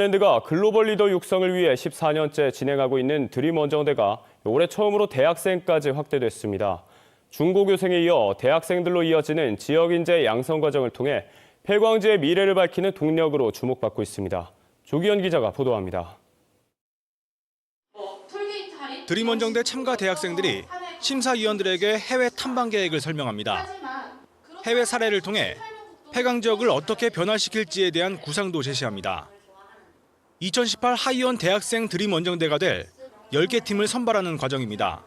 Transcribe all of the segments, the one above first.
랜드가 글로벌 리더 육성을 위해 14년째 진행하고 있는 드림 원정대가 올해 처음으로 대학생까지 확대됐습니다. 중고교생에 이어 대학생들로 이어지는 지역 인재 양성 과정을 통해 폐광지의 미래를 밝히는 동력으로 주목받고 있습니다. 조기현 기자가 보도합니다. 드림 원정대 참가 대학생들이 심사위원들에게 해외 탐방 계획을 설명합니다. 해외 사례를 통해 폐강 지역을 어떻게 변화시킬지에 대한 구상도 제시합니다. 2018 하이원 대학생 드림 원정대가 될 10개 팀을 선발하는 과정입니다.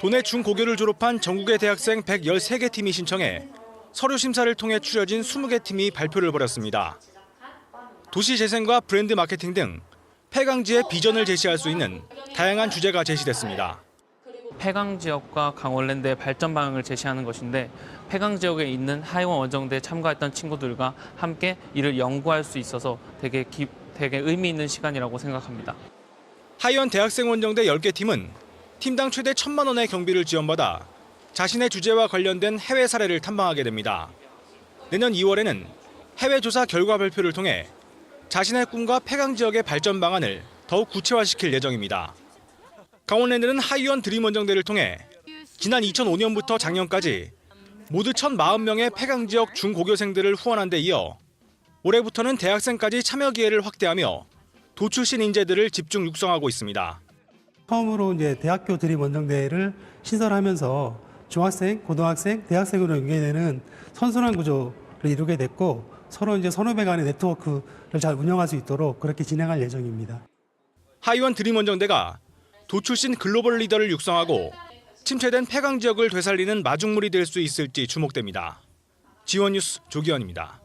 도내 중고교를 졸업한 전국의 대학생 113개 팀이 신청해 서류 심사를 통해 추려진 20개 팀이 발표를 벌였습니다. 도시 재생과 브랜드 마케팅 등 폐강지의 비전을 제시할 수 있는 다양한 주제가 제시됐습니다. 폐강 지역과 강원랜드의 발전 방향을 제시하는 것인데 폐강 지역에 있는 하이원 원정대에 참가했던 친구들과 함께 이를 연구할 수 있어서 되게 기, 되게 의미 있는 시간이라고 생각합니다. 하이원 대학생 원정대 10개 팀은 팀당 최대 1천만 원의 경비를 지원받아 자신의 주제와 관련된 해외 사례를 탐방하게 됩니다. 내년 2월에는 해외 조사 결과 발표를 통해 자신의 꿈과 폐강 지역의 발전 방안을 더욱 구체화시킬 예정입니다. 강원랜드는 하이원 드림 원정대를 통해 지난 2005년부터 작년까지 모두 1,040명의 폐강 지역 중고교생들을 후원한 데 이어 올해부터는 대학생까지 참여 기회를 확대하며 도 출신 인재들을 집중 육성하고 있습니다. 처음으로 이제 대학교 드림 원정대를 신설하면서 중학생, 고등학생, 대학생으로 연계되는 선순환 구조를 이루게 됐고 서로 이제 선후배 간의 네트워크를 잘 운영할 수 있도록 그렇게 진행할 예정입니다. 하이원 드림 원정대가 도 출신 글로벌 리더를 육성하고 침체된 폐강 지역을 되살리는 마중물이 될 수 있을지 주목됩니다. 지원 뉴스 조기현입니다.